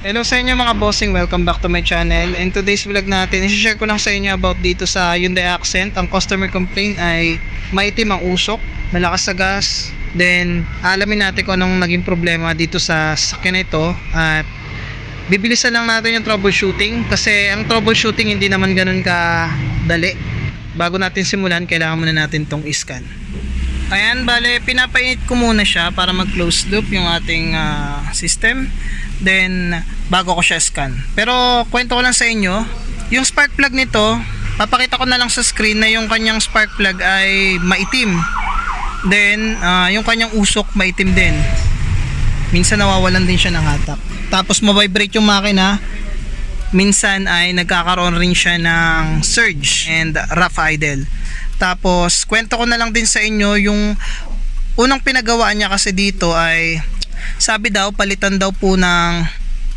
Hello sa inyo mga bossing, welcome back to my channel. In today's vlog natin, isi-share ko lang sa inyo about dito sa Hyundai Accent. Ang customer complaint ay maitim ang usok, malakas sa gas. Then, alamin natin kung anong naging problema dito sa sakyan ito. At bibilisan lang natin yung troubleshooting kasi ang troubleshooting hindi naman ganun ka dali. Bago natin simulan, kailangan muna natin tong iscan. Ayan, bale, pinapainit ko muna siya para mag-close loop yung ating ah, system. Then, bago ko siya scan. Pero, kwento ko lang sa inyo, yung spark plug nito, papakita ko na lang sa screen na yung kanyang spark plug ay maitim. Then, ah, yung kanyang usok maitim din. Minsan nawawalan din siya ng hatak. Tapos, mabibrate yung makina. Minsan ay nagkakaroon rin siya ng surge and rough idle. Tapos, kwento ko na lang din sa inyo yung unang pinagawa niya kasi dito ay sabi daw palitan daw po ng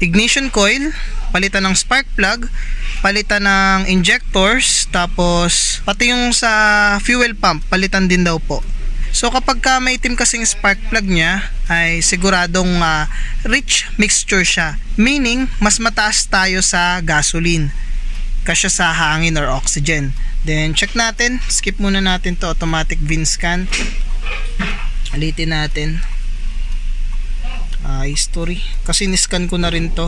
ignition coil, palitan ng spark plug, palitan ng injectors, tapos pati yung sa fuel pump, palitan din daw po. So kapag ka may itim kasing spark plug niya ay siguradong ah, rich mixture siya. Meaning mas mataas tayo sa gasoline kasya sa hangin or oxygen. Then check natin, skip muna natin to automatic VIN scan. Alitin natin. Ah, history. Kasi niscan ko na rin to.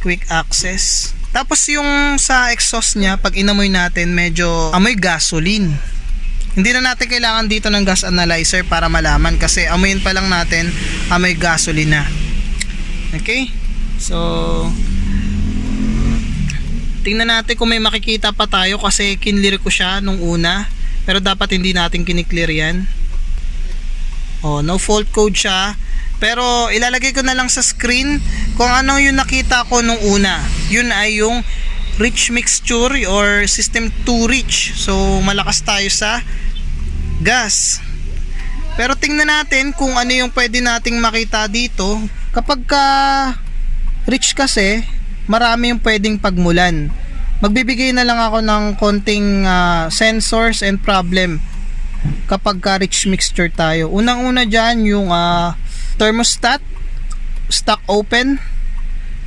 Quick access. Tapos yung sa exhaust niya, pag inamoy natin, medyo amoy gasoline. Hindi na natin kailangan dito ng gas analyzer para malaman kasi amoyin pa lang natin amoy gasoline na. Okay? So, tingnan natin kung may makikita pa tayo kasi kinlear ko siya nung una pero dapat hindi natin kiniklear yan oh no fault code siya pero ilalagay ko na lang sa screen kung ano yung nakita ko nung una yun ay yung rich mixture or system 2 rich so malakas tayo sa gas pero tingnan natin kung ano yung pwede nating makita dito kapag ka rich kasi marami yung pwedeng pagmulan. Magbibigay na lang ako ng konting ah, sensors and problem kapag ka rich mixture tayo. Unang-una dyan yung ah, thermostat, stock open.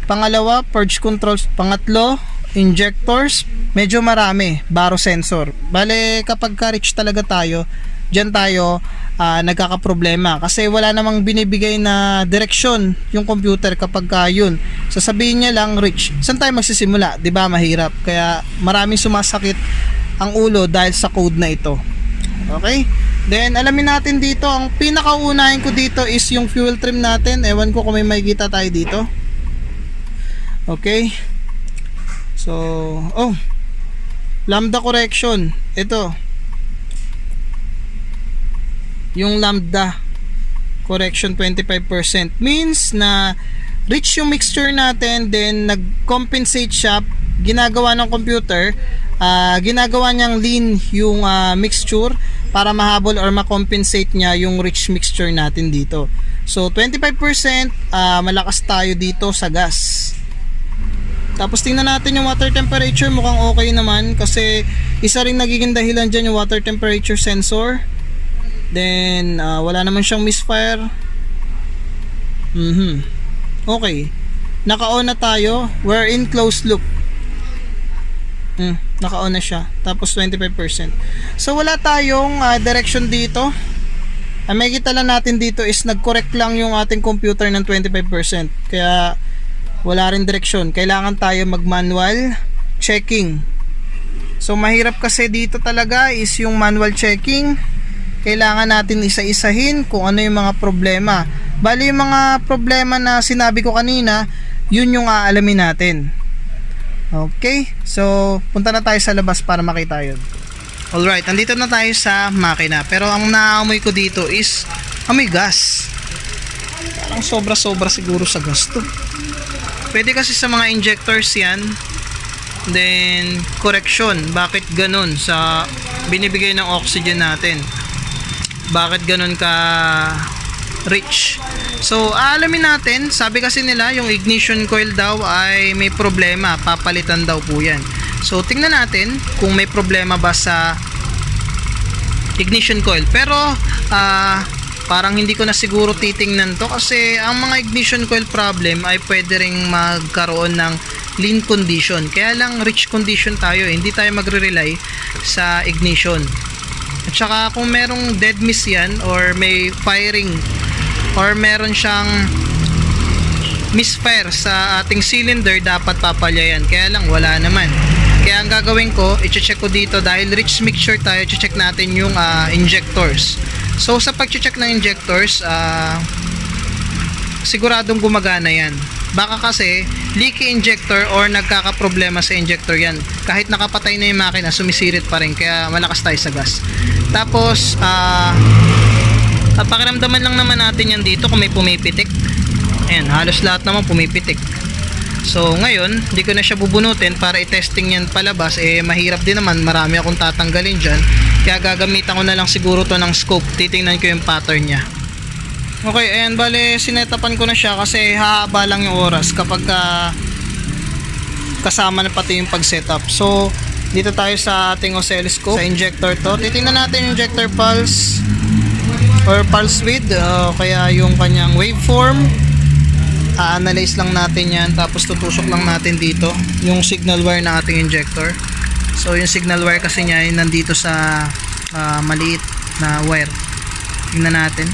Pangalawa, purge controls. Pangatlo, injectors. Medyo marami, baro sensor. Bale, kapag ka rich talaga tayo, dyan tayo ah, nagkakaproblema kasi wala namang binibigay na direksyon yung computer kapag ka yun sasabihin niya lang rich saan tayo magsisimula 'di ba mahirap kaya maraming sumasakit ang ulo dahil sa code na ito okay? Then alamin natin dito ang pinakaunahin ko dito is yung fuel trim natin. Ewan ko kung may makikita tayo dito. Okay? So oh. Lambda correction. Ito. Yung lambda correction 25% means na rich yung mixture natin then nag-compensate siya. Ginagawa ng computer ah, ginagawa niyang lean yung ah, mixture para mahabol or makompensate niya yung rich mixture natin dito so 25% ah, malakas tayo dito sa gas tapos tingnan natin yung water temperature mukhang okay naman kasi isa rin nagiging dahilan dyan yung water temperature sensor Then, ah, wala naman siyang misfire. Mhm. Okay. Naka-on na tayo. We're in closed loop. Mm, naka-on na siya. Tapos 25%. So, wala tayong ah, direction dito. Ang may kita lang natin dito is nag-correct lang yung ating computer ng 25%. Kaya, wala rin direksyon. Kailangan tayo mag-manual checking. So, mahirap kasi dito talaga is yung manual checking kailangan natin isa-isahin kung ano yung mga problema. Bali yung mga problema na sinabi ko kanina, yun yung aalamin natin. Okay? So, punta na tayo sa labas para makita yun. Alright, nandito na tayo sa makina. Pero ang naamoy ko dito is amoy gas. Parang sobra-sobra siguro sa gas to. Pwede kasi sa mga injectors yan. Then, correction. Bakit ganun sa binibigay ng oxygen natin? bakit ganun ka rich. So, aalamin natin, sabi kasi nila yung ignition coil daw ay may problema, papalitan daw po yan. So, tingnan natin kung may problema ba sa ignition coil. Pero, ah, parang hindi ko na siguro titingnan to kasi ang mga ignition coil problem ay pwede ring magkaroon ng lean condition. Kaya lang rich condition tayo, hindi tayo magre-rely sa ignition. At saka kung merong dead miss yan or may firing or meron siyang misfire sa ating cylinder, dapat papalya yan. Kaya lang wala naman. Kaya ang gagawin ko, i-check ko dito dahil rich mixture tayo, i-check natin yung ah, injectors. So sa pag-check ng injectors, ah, siguradong gumagana yan. Baka kasi leaky injector or nagkakaproblema sa injector yan. Kahit nakapatay na yung makina, sumisirit pa rin. Kaya malakas tayo sa gas. Tapos, ah, at pakiramdaman lang naman natin yan dito kung may pumipitik. Ayan, halos lahat naman pumipitik. So, ngayon, hindi ko na siya bubunutin para i-testing yan palabas. Eh, mahirap din naman. Marami akong tatanggalin dyan. Kaya gagamitan ko na lang siguro to ng scope. Titingnan ko yung pattern niya. Okay, ayan, bale, sinetapan ko na siya kasi hahaba lang yung oras kapag ka kasama na pati yung pag-setup. So, dito tayo sa ating oscilloscope, sa injector to. Titingnan natin yung injector pulse or pulse width, uh, kaya yung kanyang waveform. A-analyze lang natin yan, tapos tutusok lang natin dito yung signal wire ng ating injector. So, yung signal wire kasi niya ay nandito sa ah, maliit na wire. Tingnan natin.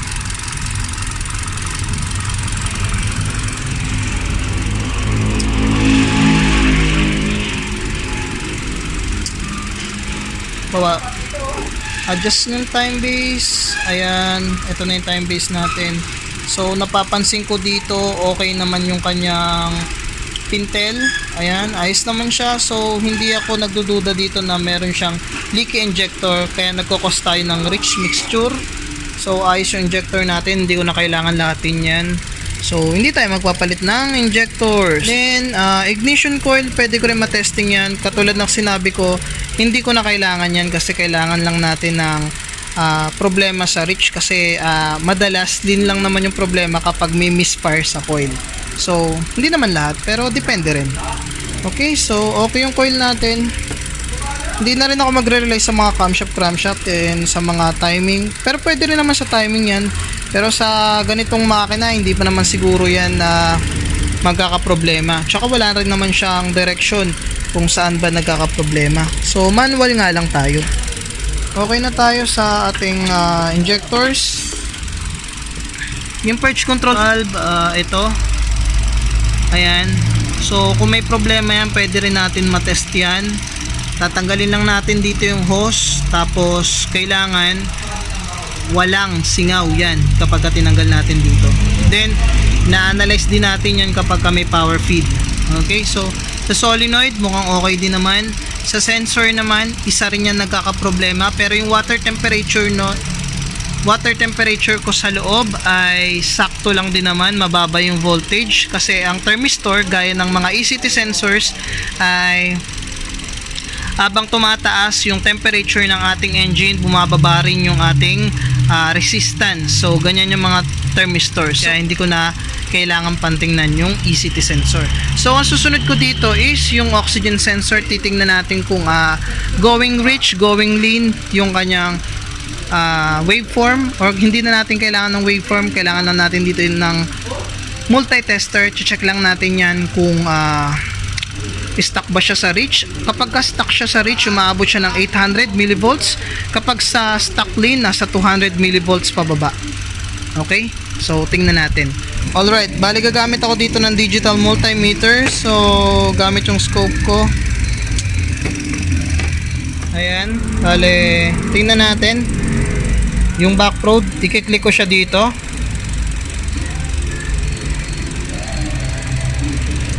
bawa adjust ng time base. Ayan ito na yung time base natin. So napapansin ko dito okay naman yung kanyang pintel. Ayan ayos naman siya. So hindi ako nagdududa dito na meron siyang leaky injector kaya nagkukos tayo ng rich mixture. So ayos yung injector natin. Hindi ko na kailangan lahatin yan. So, hindi tayo magpapalit ng injectors. Then, ah, ignition coil, pwede ko rin matesting yan. Katulad ng sinabi ko, hindi ko na kailangan yan kasi kailangan lang natin ng ah, problema sa rich kasi ah, madalas din lang naman yung problema kapag may misfire sa coil. So, hindi naman lahat, pero depende rin. Okay, so okay yung coil natin. Hindi na rin ako magre-rely sa mga camshaft, crankshaft and sa mga timing. Pero pwede rin naman sa timing yan. Pero sa ganitong makina, hindi pa naman siguro yan na magkakaproblema. Tsaka wala rin naman siyang direction kung saan ba nagkakaproblema. So manual nga lang tayo. Okay na tayo sa ating ah, injectors. Yung purge control valve, ah, ito. Ayan. So kung may problema yan, pwede rin natin matest yan. Tatanggalin lang natin dito yung hose. Tapos kailangan walang singaw yan kapag ka tinanggal natin dito. Then, na-analyze din natin yan kapag ka may power feed. Okay, so sa solenoid mukhang okay din naman. Sa sensor naman, isa rin yan nagkakaproblema pero yung water temperature no water temperature ko sa loob ay sakto lang din naman, mababa yung voltage kasi ang thermistor gaya ng mga ECT sensors ay habang tumataas yung temperature ng ating engine, bumababa rin yung ating ah, resistance. So, ganyan yung mga thermistors. Kaya hindi ko na kailangan pantingnan yung ECT sensor. So, ang susunod ko dito is yung oxygen sensor. Titingnan natin kung ah, going rich, going lean, yung kanyang ah, waveform or hindi na natin kailangan ng waveform. Kailangan lang natin dito ng multi-tester. Check lang natin yan kung ah, stuck ba siya sa reach. Kapag ka stuck siya sa reach, umaabot siya ng 800 millivolts. Kapag sa stuck lean, nasa 200 millivolts pababa. Okay? So, tingnan natin. Alright, bali gagamit ako dito ng digital multimeter. So, gamit yung scope ko. Ayan. Bali, tingnan natin. Yung back probe, i-click ko siya dito.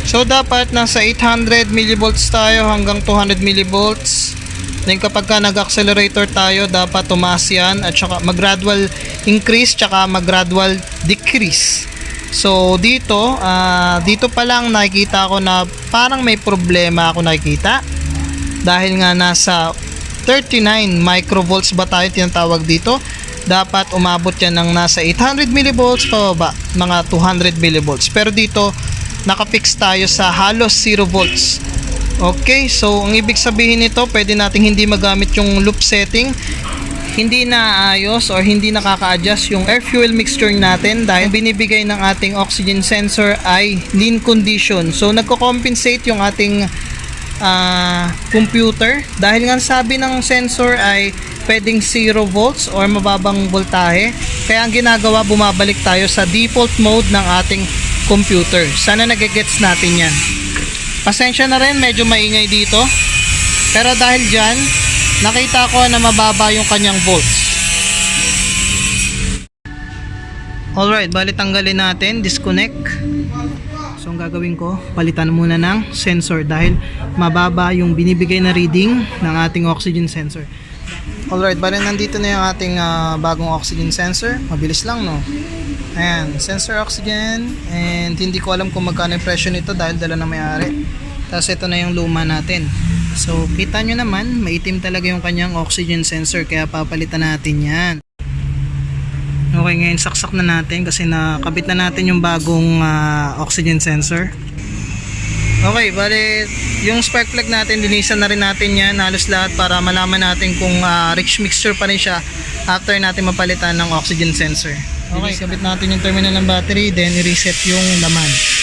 So dapat nasa 800 millivolts tayo hanggang 200 millivolts. Then kapag ka nag-accelerator tayo, dapat tumaas yan at saka mag-gradual increase tsaka mag-gradual decrease. So dito, ah, dito pa lang nakikita ko na parang may problema ako nakikita. Dahil nga nasa 39 microvolts ba tayo tinatawag dito? Dapat umabot yan ng nasa 800 millivolts pababa, mga 200 millivolts. Pero dito, nakapix tayo sa halos 0 volts. Okay, so ang ibig sabihin nito, pwede nating hindi magamit yung loop setting. Hindi naayos or hindi nakaka-adjust yung air fuel mixture natin dahil binibigay ng ating oxygen sensor ay lean condition. So nagko-compensate yung ating ah, computer dahil nga sabi ng sensor ay pwedeng 0 volts or mababang voltahe. Kaya ang ginagawa bumabalik tayo sa default mode ng ating computer. Sana nagigets natin yan. Pasensya na rin, medyo maingay dito. Pero dahil dyan, nakita ko na mababa yung kanyang volts. Alright, bali tanggalin natin, disconnect. So ang gagawin ko, palitan muna ng sensor dahil mababa yung binibigay na reading ng ating oxygen sensor. Alright, bali nandito na yung ating ah, bagong oxygen sensor. Mabilis lang no. Ayan, sensor oxygen and hindi ko alam kung magkano yung presyo nito dahil dala na may-ari. Tapos ito na yung luma natin. So kita nyo naman, maitim talaga yung kanyang oxygen sensor kaya papalitan natin yan. Okay, ngayon saksak na natin kasi nakabit na natin yung bagong ah, oxygen sensor. Okay, bali yung spark plug natin, linisan na rin natin yan halos lahat para malaman natin kung ah, rich mixture pa rin siya after natin mapalitan ng oxygen sensor. Okay, kabit natin yung terminal ng battery, then i-reset yung laman.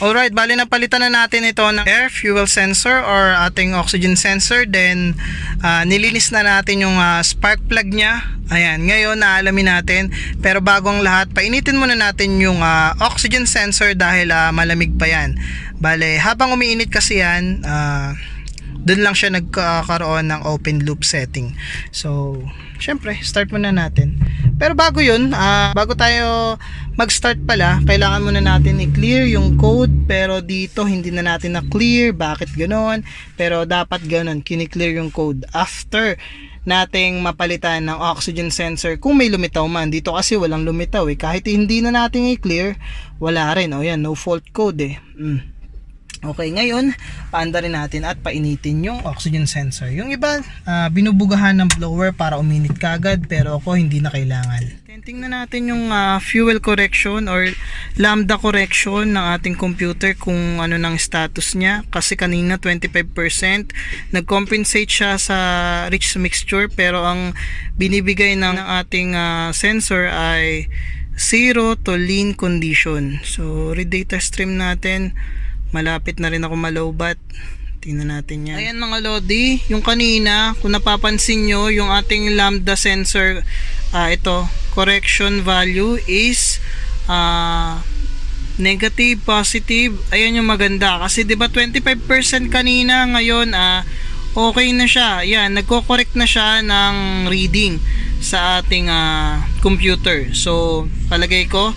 Alright, bali napalitan na natin ito ng air fuel sensor or ating oxygen sensor. Then, ah, nilinis na natin yung ah, spark plug niya. Ayan, ngayon naalamin natin. Pero bago ang lahat, painitin muna natin yung ah, oxygen sensor dahil ah, malamig pa yan. Bale, habang umiinit kasi yan, ah, doon lang siya nagkakaroon ng open loop setting. So, syempre, start muna natin. Pero bago yun, ah, bago tayo mag-start pala, kailangan muna natin i-clear yung code. Pero dito, hindi na natin na-clear. Bakit ganon? Pero dapat ganon, kini-clear yung code after nating mapalitan ng oxygen sensor kung may lumitaw man. Dito kasi walang lumitaw eh. Kahit hindi na natin i-clear, wala rin. O yan, no fault code eh. Mm. Okay, ngayon, paanda rin natin at painitin yung oxygen sensor. Yung iba, ah, binubugahan ng blower para uminit kagad, pero ako hindi na kailangan. Then, tingnan natin yung ah, fuel correction or lambda correction ng ating computer kung ano ng status niya. Kasi kanina 25%, nag-compensate siya sa rich mixture, pero ang binibigay ng, ng ating ah, sensor ay 0 to lean condition. So, read data stream natin malapit na rin ako malowbat. Tingnan natin yan. Ayan mga lodi yung kanina kung napapansin nyo yung ating lambda sensor ah, ito correction value is ah, negative positive. Ayan yung maganda. Kasi 'di ba 25% kanina ngayon ah, okay na siya. Yan nagko-correct na siya ng reading sa ating ah, computer. So palagay ko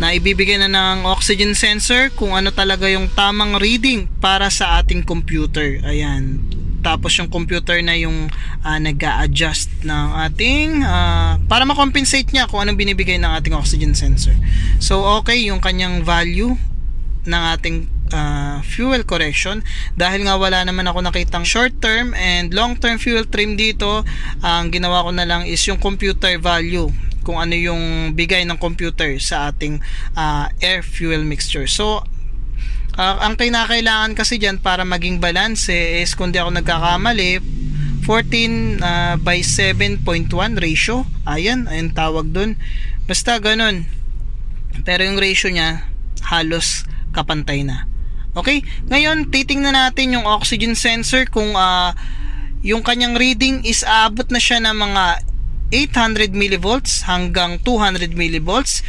na ibibigay na ng oxygen sensor kung ano talaga yung tamang reading para sa ating computer. Ayan. Tapos yung computer na yung ah, nag-a-adjust ng ating ah, para ma-compensate niya kung anong binibigay ng ating oxygen sensor. So okay yung kanyang value ng ating uh, fuel correction. Dahil nga wala naman ako nakitang short term and long term fuel trim dito ang ginawa ko na lang is yung computer value kung ano yung bigay ng computer sa ating uh, air fuel mixture. So uh, ang kinakailangan kasi dyan para maging balance eh, is kung di ako nagkakamali 14 uh, by 7.1 ratio. Ayan, ayan tawag dun. Basta ganun. Pero yung ratio niya halos kapantay na. Okay? Ngayon, titingnan natin yung oxygen sensor kung uh, yung kanyang reading is aabot na siya ng mga 800 millivolts hanggang 200 millivolts.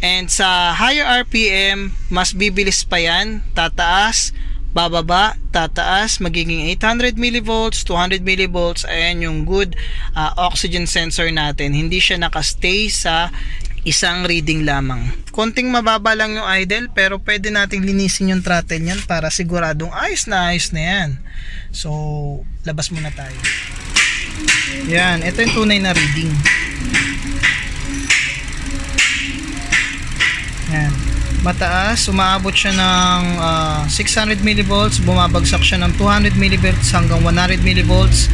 And sa higher RPM, mas bibilis pa yan. Tataas, bababa, tataas, magiging 800 millivolts, 200 millivolts. Ayan yung good uh, oxygen sensor natin. Hindi siya nakastay sa isang reading lamang. Konting mababa lang yung idle pero pwede nating linisin yung throttle niyan para siguradong ayos na ayos na yan. So, labas muna tayo. Yan, ito yung tunay na reading. Yan. Mataas, umaabot siya ng uh, 600 millivolts, bumabagsak siya ng 200 millivolts hanggang 100 millivolts.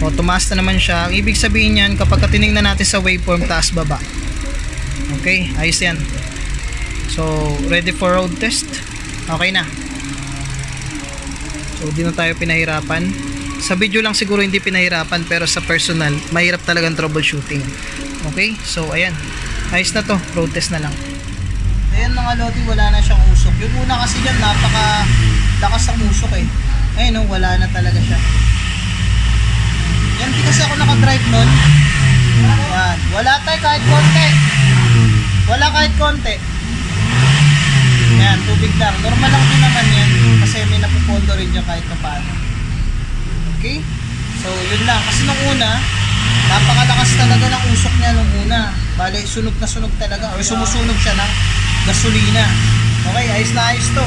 O, tumaas na naman siya. Ang ibig sabihin niyan, kapag tinignan natin sa waveform, taas baba. Okay, ayos yan. So, ready for road test. Okay na. So, di na tayo pinahirapan. Sa video lang siguro hindi pinahirapan pero sa personal, mahirap talagang troubleshooting. Okay? So, ayan. Ayos na to. Road test na lang. Ayan mga lodi, wala na siyang usok. Yung una kasi dyan, napaka lakas ng usok eh. Ayun, no, wala na talaga siya. Yan, di kasi ako nakadrive nun. Yan. Wala tayo kahit konti. Wala kahit konti. Yan, tubig lang. Normal lang din naman yan. Kasi may napupondo rin dyan kahit pa paano. Okay? So, yun lang. Kasi nung una, napakalakas talaga ng usok niya nung una. Bale, sunog na sunog talaga. Or sumusunog siya ng gasolina. Okay, ayos na ayos to.